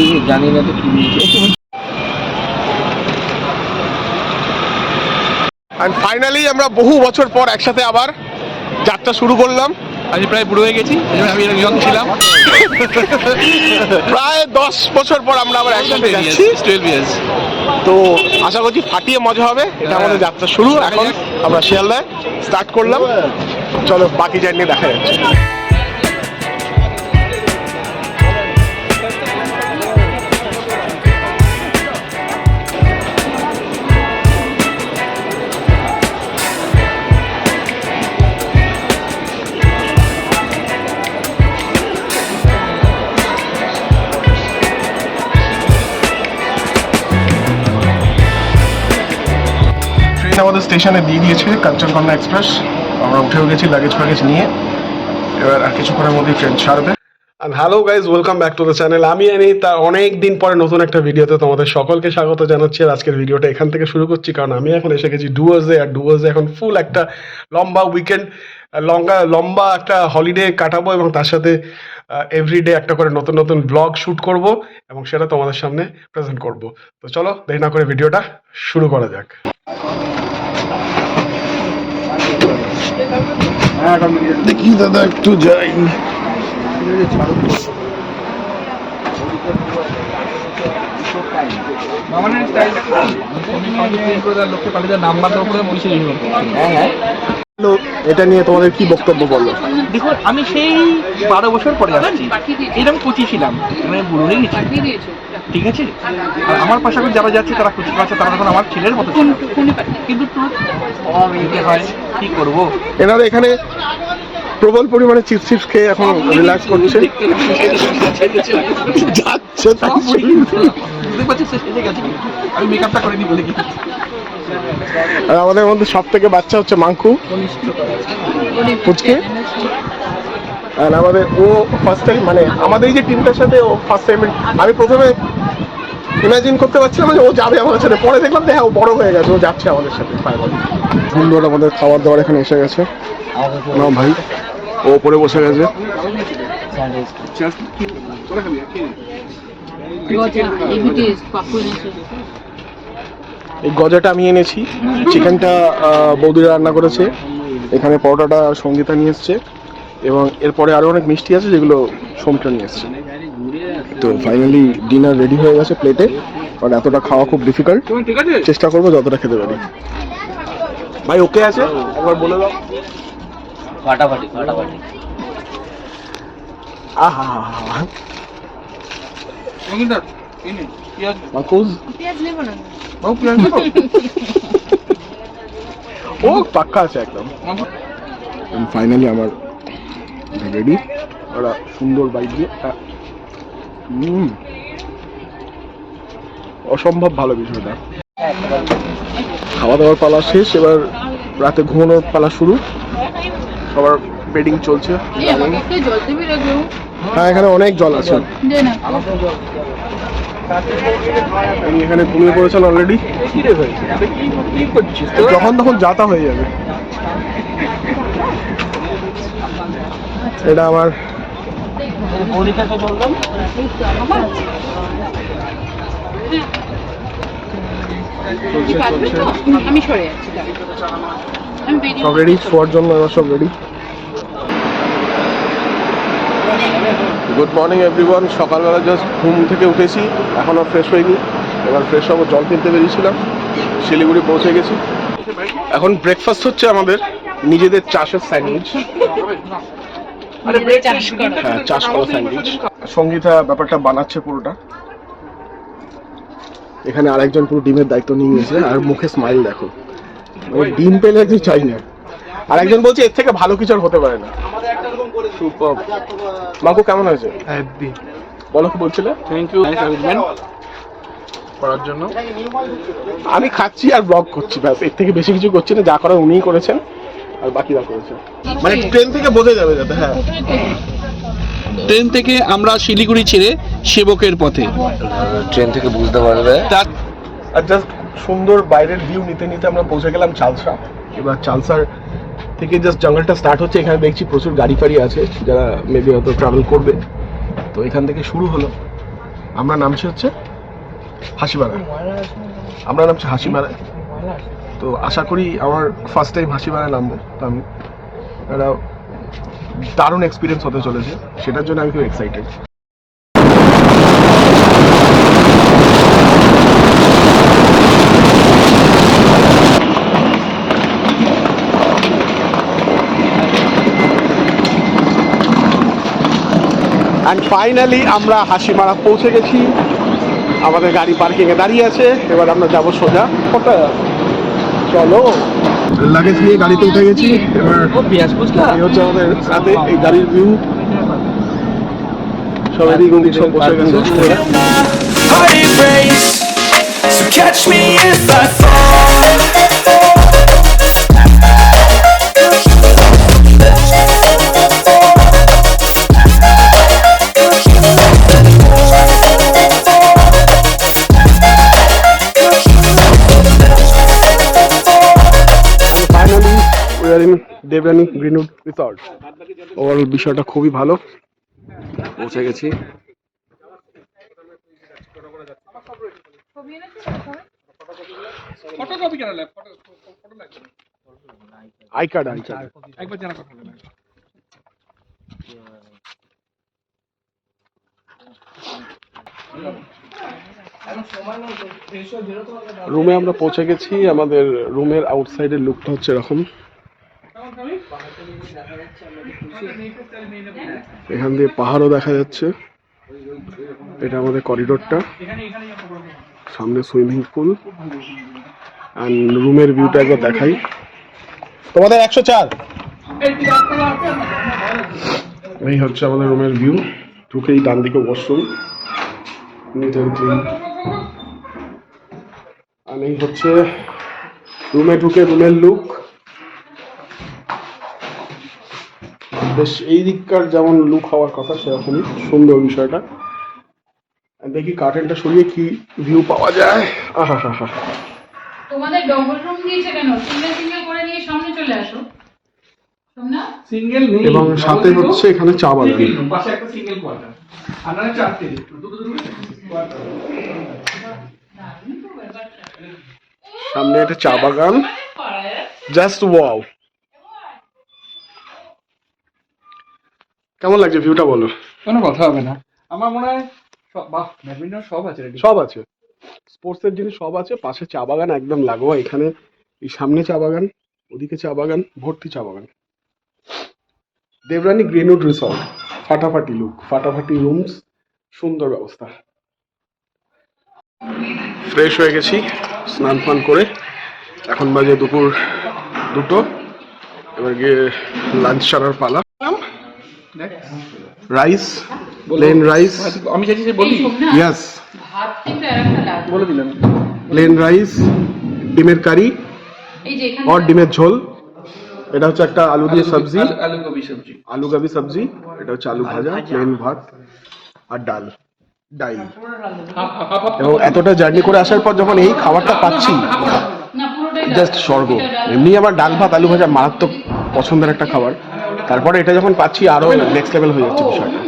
এই জানি না তো কি অ্যান্ড ফাইনালি আমরা বহু বছর পর একসাথে আবার যাত্রা শুরু করলাম। আমি প্রায় বুড়ো হয়ে গেছি আমি ইয়ং ছিলাম। প্রায় দশ বছর পর আমরা আবার একসাথে যাচ্ছি। তো আশা করছি ফাটিয়ে মজা হবে। এটা আমাদের যাত্রা শুরু। এখন আমরা শিয়ালদায় স্টার্ট করলাম। চলো বাকি জার্নি দেখা যাচ্ছে। স্টেশনে দিয়ে দিয়েছে কাঞ্চনকন্যা এক্সপ্রেস। আমরা উঠেও গেছি লাগেজ ফ্যাগেজ নিয়ে। এবার আর কিছুক্ষণের মধ্যেই ট্রেন ছাড়বে। And hello guys, welcome back to the channel. আমি আনি তার অনেক দিন পরে নতুন একটা ভিডিওতে তোমাদের সকলকে স্বাগত জানাচ্ছি। আর আজকের ভিডিওটা এখান থেকে শুরু করছি কারণ আমি এখন এসে গেছি ডুয়ার্সে আর ডুয়ার্সে এখন ফুল একটা লম্বা উইকেন্ড লম্বা লম্বা একটা হলিডে কাটাবো এবং তার সাথে এভরিডে একটা করে নতুন নতুন ব্লগ শ্যুট করব এবং সেটা তোমাদের সামনে প্রেজেন্ট করব। তো চলো দেরি না করে ভিডিওটা শুরু করা যাক। দেখি দাদা একটু যাই। হ্যাঁ হ্যাঁ এটা নিয়ে তোমাদের কি বক্তব্য বলল দেখুন আমি সেই বারো বছর পরে আসছি। এরকম কুচি ছিলাম। মানে বুড়ো হয়ে গেছি। ঠিক আছে? আর আমার পাশাপাশি যারা যাচ্ছে তারা কুচি আছে তারা এখন আমার ছেলের মতো কিন্তু হয় কি করব? এনারা এখানে প্রবল পরিমাণে চিপস চিপস খেয়ে এখন রিল্যাক্স করছে। যাচ্ছে। আমি মেকআপটা করে দিই বলে কি? আর আমাদের মধ্যে সব থেকে বাচ্চা হচ্ছে মাংকু পুচকে? আর আমাদের ও ফার্স্ট টাইম মানে আমাদের এই যে টিমটার সাথে ও ফার্স্ট টাইম আমি প্রথমে ইমাজিন করতে পারছিলাম যে ও যাবে আমাদের সাথে। পরে দেখলাম যে হ্যাঁ ও বড় হয়ে গেছে ও যাচ্ছে আমাদের সাথে ফাইনালি সুন্দর আমাদের খাবার দাবার এখানে এসে গেছে। না ভাই ও উপরে বসে গেছে। এই গজাটা আমি এনেছি। চিকেনটা বৌদিরা রান্না করেছে। এখানে পরোটাটা সঙ্গীতা নিয়ে এসছে। এবং এরপরে আরও অনেক মিষ্টি আছে যেগুলো সোমটা নিয়ে এসছে। তো ফাইনালি ডিনার রেডি হয়ে গেছে প্লেটে কারণ এতটা খাওয়া খুব ডিফিকাল্ট চেষ্টা করব যতটা খেতে পারি। ভাই ওকে আছে? একবার বলে দাও। ফাটাফাটি ফাটাফাটি। আহা? ও পাক্কা আছে একদম। ফাইনালি আমার রেডি। ওরা সুন্দর বাইক দিয়ে। অসম্ভব ভালো বিষয়টা খাওয়া দাওয়ার পালা শেষ, এবার রাতে ঘুমানোর পালা শুরু। সবার বেডিং চলছে। হ্যাঁ এখানে অনেক জল আছে। এখানে ঘুমিয়ে পড়েছেন অলরেডি? যখন তখন যাতা হয়ে যাবে এটা আমার পরীক্ষাটা বললাম তুই পারবি তো আমি সরে যাচ্ছি দাঁড়া। আমি আমার সব রেডি শোয়ার জন্য এবার সব রেডি গুড মর্নিং এভরিওয়ান সকালবেলা জাস্ট ঘুম থেকে উঠেছি এখনও ফ্রেশ হয়নি এবার ফ্রেশ হব জল কিনতে বেরিয়েছিলাম শিলিগুড়ি পৌঁছে গেছি। এখন ব্রেকফাস্ট হচ্ছে আমাদের নিজেদের চাষের স্যান্ডউইচ চাষ করা। হ্যাঁ চাষ করা স্যান্ডউইচ সঙ্গীতা ব্যাপারটা বানাচ্ছে পুরোটা। এখানে আরেকজন পুরো ডিমের দায়িত্ব নিয়ে নিয়েছে আর মুখে স্মাইল দেখো। মানে ডিম পেলে চাই না। আর একজন বলছে এর থেকে ভালো কিছু আর হতে পারে না। সুপার। মাকু কেমন হয়েছে? হ্যাপি বলো কি বলছিলে? থ্যাংক ইউ করার জন্য। আমি খাচ্ছি আর ব্লগ করছি ব্যাস। এর থেকে বেশি কিছু করছি না যা করার উনিই করেছেন। আর বাকিরা করেছেন মানে ট্রেন থেকে বোঝা যাবে যাতে হ্যাঁ। ট্রেন? থেকে আমরা শিলিগুড়ি ছেড়ে সেবকের পথে। ট্রেন থেকে বুঝতে পারবে। তার আর জাস্ট সুন্দর বাইরের ভিউ নিতে নিতে আমরা পৌঁছে গেলাম চালসা। এবার চালসার থেকে জাস্ট জঙ্গলটা স্টার্ট হচ্ছে। এখানে দেখছি প্রচুর গাড়ি ফাড়ি আছে যারা মেবি হয়তো ট্রাভেল করবে। তো এখান থেকে শুরু হলো। আমরা নামছি হচ্ছে হাসিমারা। আমরা নামছি হাসিমারায় তো আশা করি আমার ফার্স্ট টাইম হাসিমারায় নামবো। তো আমি একটা দারুণ এক্সপিরিয়েন্স হতে চলেছে। সেটার জন্য আমি খুব এক্সাইটেড অ্যান্ড ফাইনালি আমরা হাসিমারা পৌঁছে গেছি। আমাদের গাড়ি পার্কিং এ দাঁড়িয়ে আছে। এবার আমরা যাব সোজা। কোথায় চলো। লাগেজ নিয়ে গাড়িতে উঠে গেছি। এবার পেঁয়াজ ফুচকা এই হচ্ছে আমাদের সাথে এই গাড়ির ভিউ সব এদিক ওদিক সব বসে গেছে। So catch me if I fall Debrani Greenwood resort overall বিষয়টা খুবই ভালো। পৌঁছে গেছি। ফটোকপি কেন ল্যাব ফটো ফটো লাগবে। আই কার্ড আই কার্ড একবার জানা কথা রুমে আমরা পৌঁছে গেছি। আমাদের রুমের আউটসাইডের লুকটা হচ্ছে এরকম। এখান দিয়ে পাহাড়ও দেখা যাচ্ছে। এটা আমাদের করিডোরটা। সামনে সুইমিং পুল। রুমের ভিউটা একবার দেখাই। তোমাদের একশো চার। এই হচ্ছে আমাদের রুমের ভিউ ঢুকেই ডান দিকে ওয়াশরুম নিট অ্যান্ড ক্লিন আর এই হচ্ছে রুমে ঢুকে রুমের লুক বেশ এই দিককার যেমন লুক হওয়ার কথা সেরকমই সুন্দর বিষয়টা। দেখি কার্টেনটা সরিয়ে কি ভিউ পাওয়া যায়। আহা হা হা তোমাদের ডবল রুম দিয়েছে কেন? সিঙ্গেল সিঙ্গেল করে নিয়ে সামনে চলে আসো। সিঙ্গেল নেই। এবং সাথে হচ্ছে এখানে চা বাগান। পাশে একটা সিঙ্গেল কোয়ার্টার আর চারটে। দুটো দুটো কোয়ার্টার সামনে একটা চা বাগান। জাস্ট ওয়াও কেমন লাগছে ভিউটা বলো? কোনো কথা হবে না। আমার মনে হয় সব বাহ ব্যাডমিন্টন সব আছে সব আছে। স্পোর্টস এর জিনিস সব আছে পাশে চা বাগান একদম লাগোয়া। এখানে এই সামনে চা বাগান ওদিকে চা বাগান ভর্তি চা বাগান। দেবরানী গ্রেনুড রিসর্ট ফাটাফাটি লুক ফাটাফাটি রুমস সুন্দর ব্যবস্থা। ফ্রেশ হয়ে গেছি স্নান ফান করে। এখন বাজে দুপুর দুটো। এবার গিয়ে লাঞ্চ সারার পালা। রাইস প্লেন রাইস আমি চাইছি যে বলি ইয়াস ভাত কিন্তু আর একটা লাগবে বলে দিলাম প্লেন রাইস ডিমের কারি এই যে এখানে और ডিমের ঝোল এটা হচ্ছে একটা আলু দিয়ে সবজি আলু- গোবি সবজি আলু গাবি সবজি এটা হচ্ছে আলু ভাজা প্লেন ভাত আর ডাল হাফ এবং এতটা জার্নি করে আসার পর যখন এই খাবারটা পাচ্ছি। জাস্ট স্বর্গ এমনি আমার ডাল ভাত আলু ভাজা মারাত্মক পছন্দের একটা খাবার তারপরে এটা যখন পাচ্ছি আরও নেক্সট লেভেল হয়ে যাচ্ছে বিষয়টা।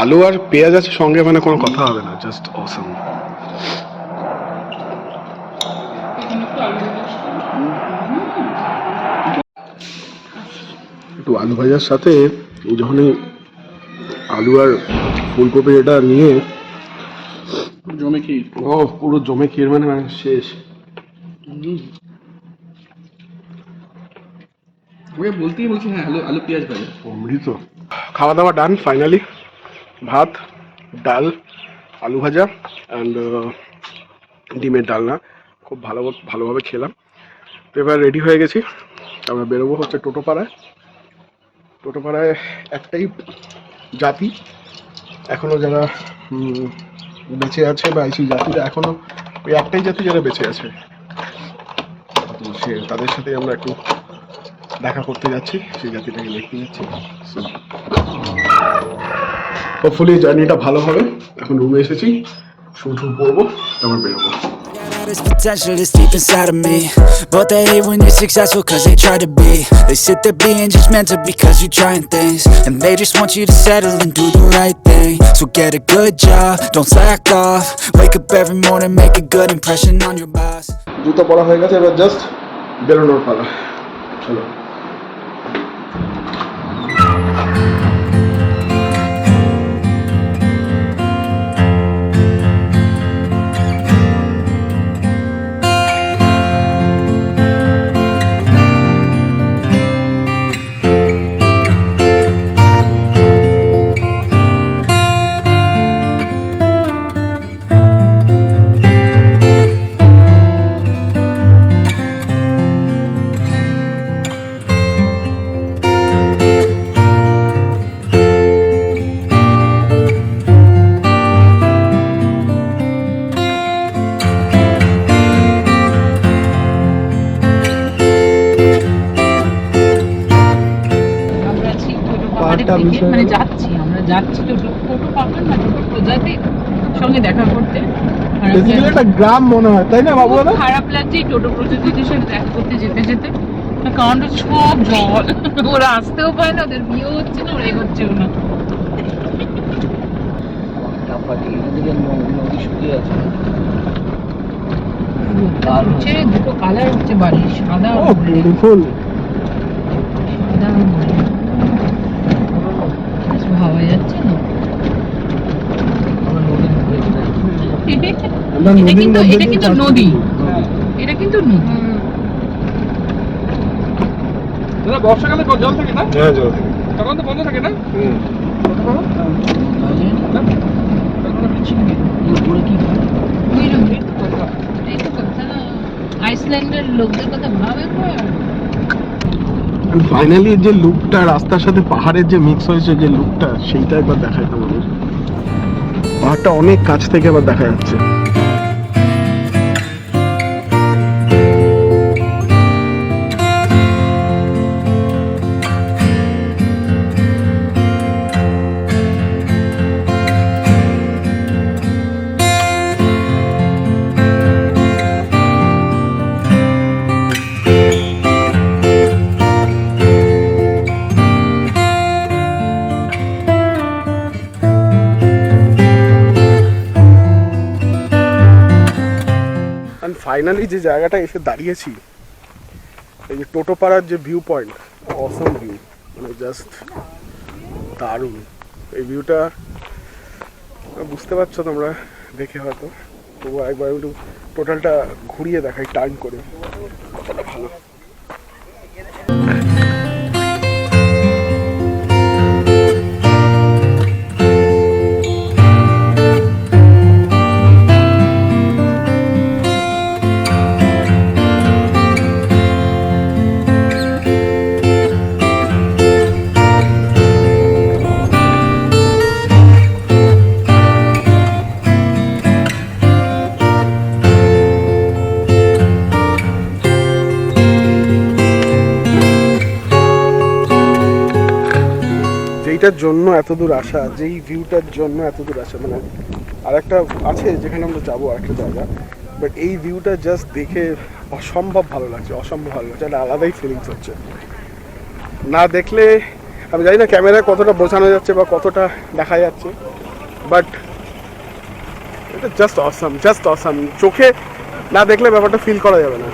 আলু আর পেঁয়াজ আছে সঙ্গে মানে কোনো কথা হবে না জাস্ট অসম একটু আলু ভাজার সাথে এই যখনই আলু আর ফুলকপি এটা নিয়ে জমে কি ও পুরো জমে ক্ষীর মানে মানে শেষ। ওকে বলতেই বলছি হ্যাঁ আলু আলু, পেঁয়াজ ভাজা। অমৃত। খাওয়া দাওয়া ডান ফাইনালি ভাত, ডাল, আলু ভাজা অ্যান্ড ডিমের ডালনা খুব ভালো, ভালোভাবে খেলাম। তো এবার রেডি হয়ে গেছি। আমরা বেরোবো হচ্ছে টোটোপাড়ায়। টোটোপাড়ায় একটাই জাতি। এখনও যারা বেঁচে আছে বা সেই জাতিটা এখনও ওই একটাই জাতি যারা বেঁচে আছে। তো সে, তাদের সাথে আমরা একটু দেখা করতে যাচ্ছি সেই জাতিটাকে দেখতে যাচ্ছি হোপফুলি জার্নিটা ভালো হবে এখন রুমে এসেছি শুধু পড়বো তারপর বেরোবো got this potential that's deep inside of me But they hate when you're successful cause they try to be They sit there being judgmental because you're trying things And they just want you to settle and do the right thing So get a good job, don't slack off Wake up every morning, make a good impression on your boss জুতো পরা হয়ে গেছে এবার just বেরোনোর পালা চলো আমরা একটা গ্রাম মনে হয় তাই না বাবু খারাপ লাগছে টোটো প্রজাতিদের সাথে দেখা করতে যেতে যেতে। কারণ সব জল। ওরা আসতেও পায় না ওদের বিয়ে হচ্ছে না ওরা এগোচ্ছেও না। দুটো কালার হচ্ছে বাড়ির সাদা আর বিউটিফুল সাদা আর হলুদ। বেশ ভাবা যাচ্ছে না আমরা নদীর ধারে যাই। আমরা এটা কিন্তু এটা কিন্তু নদী। এটা কিন্তু নদী। দাদা বর্ষাকালে জল থাকে না? হ্যাঁ জল থেকে। তখন তো বন্ধ থাকে না? হুম। উপরে কি ওই রকম এই তো কথা না আইসল্যান্ডের লোকদের কথা ভাবে ফাইনালি যে লুকটা রাস্তার সাথে পাহাড়ের যে মিক্স হয়েছে যে লুকটা সেইটা একবার দেখাই তোমাদের। পাহাড়টা অনেক কাছ থেকে আবার দেখা যাচ্ছে। ফাইনালি যে জায়গাটা এসে দাঁড়িয়েছি, এই যে টোটো পাড়ার যে ভিউ পয়েন্ট অসম ভিউ মানে জাস্ট দারুণ। এই ভিউটা বুঝতে পারছ তোমরা, দেখে হয়তো। তবু একবার একটু টোটালটা ঘুরিয়ে দেখাই টার্ন করে। কতটা ভালো। যেইটার জন্য এত দূর আসা, যেই ভিউটার জন্য এত দূর আসা মানে আরেকটা আছে যেখানে আমরা যাব আরেকটা জায়গা বাট এই ভিউটা জাস্ট দেখে অসম্ভব ভালো লাগছে, অসম্ভব ভালো লাগছে, একটা আলাদাই ফিলিংস হচ্ছে। না দেখলে, আমি জানি না ক্যামেরায় কতটা বোঝানো যাচ্ছে বা কতটা দেখা যাচ্ছে বাট এটা জাস্ট অসাম জাস্ট অসাম চোখে না দেখলে ব্যাপারটা ফিল করা যাবে না।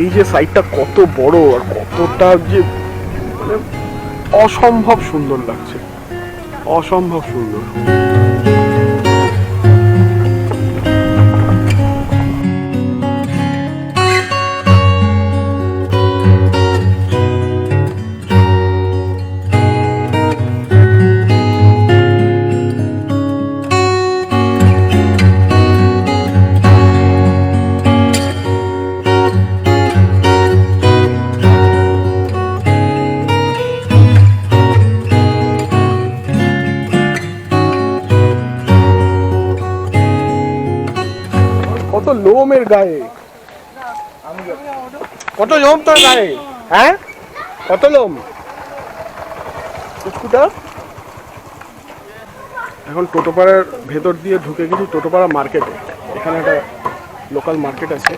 এই যে সাইটটা কত বড় আর কতটা যে মানে অসম্ভব সুন্দর লাগছে। অসম্ভব সুন্দর। লোমের গায়ে। কত লোম তোর গায়ে? হ্যাঁ? কত লোম স্কুটার এখন টোটোপাড়ার ভেতর দিয়ে ঢুকে গেছি টোটোপাড়া মার্কেটে। এখানে একটা লোকাল মার্কেট আছে।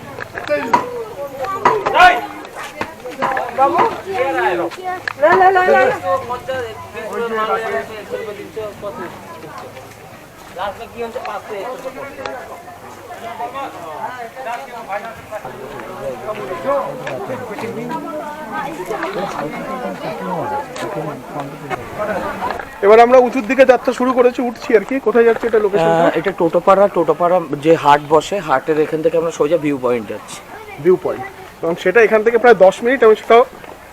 এবার আমরা উঁচুর দিকে যাত্রা শুরু করেছি উঠছি আর কি। কোথায় যাচ্ছে এটা লোকেশন এটা টোটোপাড়া টোটোপাড়া যে হাট বসে হাটের এখান থেকে আমরা সোজা ভিউ পয়েন্ট যাচ্ছি। ভিউ পয়েন্ট এবং সেটা এখান থেকে প্রায় দশ মিনিট এবং সেটাও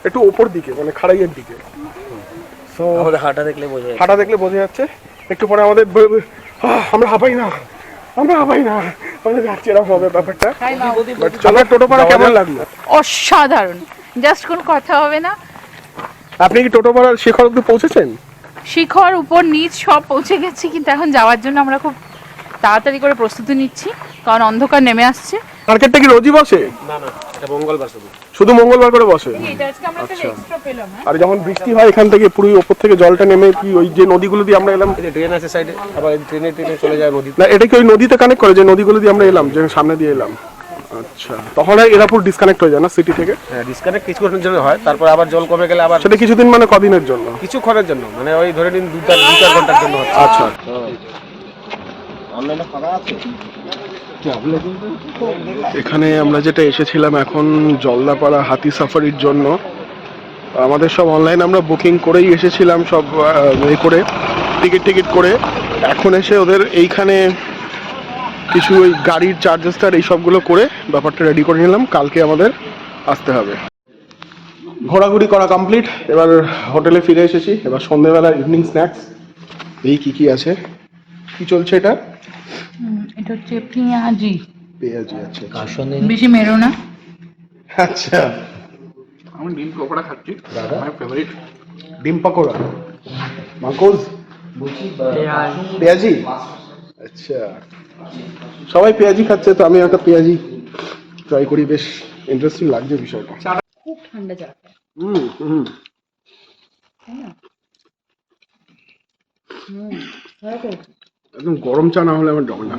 একটু ওপর দিকে মানে খাড়াইয়ের দিকে। তো আমাদের হাটা দেখলে বোঝা হাঁটা দেখলে বোঝা যাচ্ছে। একটু পরে আমাদের আমরা হাঁপাই না আমরা হাঁপাই না। আমরা যাচ্ছি এরকম হবে ব্যাপারটা। বাট চলো টোটোপাড়া কেমন লাগল? অসাধারণ। জাস্ট কোনো কথা হবে না। আপনি কি টোটোপাড়ার শিখর অব্দি পৌঁছেছেন? শিখর উপর নিচ সব পৌঁছে গেছি কিন্তু এখন যাওয়ার জন্য আমরা খুব তাড়াতাড়ি করে প্রস্তুতি নিচ্ছি কারণ অন্ধকার নেমে আসছে। মার্কেটটা কি রোজই বসে? না মঙ্গলবার করে বসে? এটা আজকে আমরা তাহলে এক্সট্রা পেলাম হ্যাঁ? আর যখন বৃষ্টি হয় এখান থেকে পুরোই ওপর থেকে জলটা নেমে কি ওই যে নদীগুলো দিয়ে আমরা এলাম? ট্রেন আছে সাইডে আবার ট্রেনে ট্রেনে চলে যায় নদী। না এটা কি ওই নদীতে কানেক্ট করে যে নদীগুলো দিয়ে আমরা এলাম যে সামনে দিয়ে এলাম? আচ্ছা তখন এরাপুর ডিসকানেক্ট হয়ে যায় না সিটি থেকে? হ্যাঁ ডিসকানেক্ট কিছুক্ষণের জন্য হয় তারপর আবার জল কমে গেলে আবার সেটা কিছুদিন মানে কদিনের জন্য? কিছুক্ষণের জন্য মানে ওই ধরে নিন দু চার দু চার ঘণ্টার জন্য হচ্ছে। আচ্ছা। এখানে আমরা যেটা এসেছিলাম এখন জলদাপাড়া হাতি সাফারির জন্য। আমাদের সব অনলাইন আমরা বুকিং করেই এসেছিলাম সব এ করে টিকিট টিকিট করে। এখন এসে ওদের এইখানে কিছু ওই গাড়ির চার্জেস টার এই সবগুলো করে ব্যাপারটা রেডি করে নিলাম। কালকে আমাদের আসতে হবে। ঘোরাঘুরি করা কমপ্লিট এবার হোটেলে ফিরে এসেছি। এবার সন্ধ্যেবেলা ইভিনিং স্ন্যাক্স এই কি কি আছে? কি চলছে এটা? এটা হচ্ছে পেঁয়াজি। পেঁয়াজি আচ্ছা আচ্ছা। কাশনে বেশি মেরো না। আচ্ছা। আমি ডিম পকোড়া খাচ্ছি। আমার ফেভারিট ডিম পাকোড়া? মাকোজ পেঁয়াজি। আচ্ছা। সবাই পেঁয়াজি খাচ্ছে তো আমি একটা পেঁয়াজি ট্রাই করি। বেশ ইন্টারেস্টিং লাগছে বিষয়টা। খুব ঠান্ডা চা হুম হুম। একদম গরম চা না হলে আমার জমে না।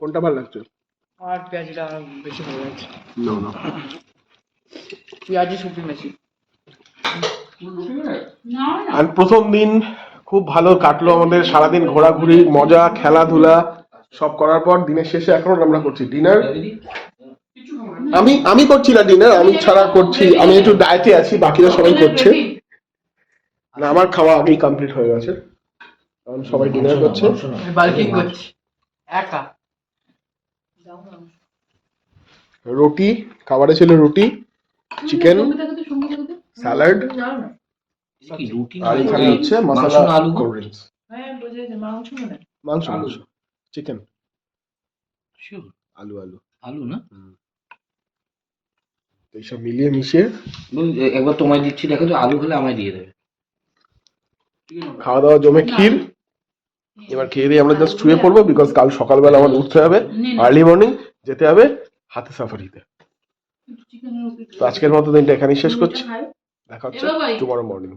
কোনটা ভালো লাগছে? আর পেঁয়াজি আর প্রথম দিন খুব ভালো কাটলো আমাদের, সারাদিন ঘোরাঘুরি, মজা, খেলাধুলা। সব করার পর দিনের শেষে এখন আমরা করছি ডিনার আমি আমি করছি না ডিনার আমি ছাড়া করছি আমি একটু ডায়েটে আছি বাকিরা সবাই করছে। না আমার খাওয়া আগেই কমপ্লিট হয়ে গেছে। কারণ সবাই ডিনার করছে। বাল্কিং করছি। একা। রুটি খাবারে ছিল রুটি চিকেন স্যালাড আর এখানে হচ্ছে মাংস মশলা আলু? কোল্ড ড্রিঙ্কস হ্যাঁ মনে মাংস মাংস চিকেন Sure, আলু আলু আলু না? তো এইসব মিলিয়ে মিশিয়ে একবার তোমায় দিচ্ছি দেখো তো আলু হলে আমায় দিয়ে দেবে। খাওয়া দাওয়া জমে ক্ষীর। এবার খেয়ে দিয়ে আমরা জাস্ট শুয়ে পড়ব বিকজ কাল সকালবেলা আমার উঠতে হবে। আর্লি মর্নিং যেতে হবে হাতে সাফারিতে তো আজকের মতো দিনটা এখানেই শেষ করছি। দেখা হচ্ছে টুমরো মর্নিং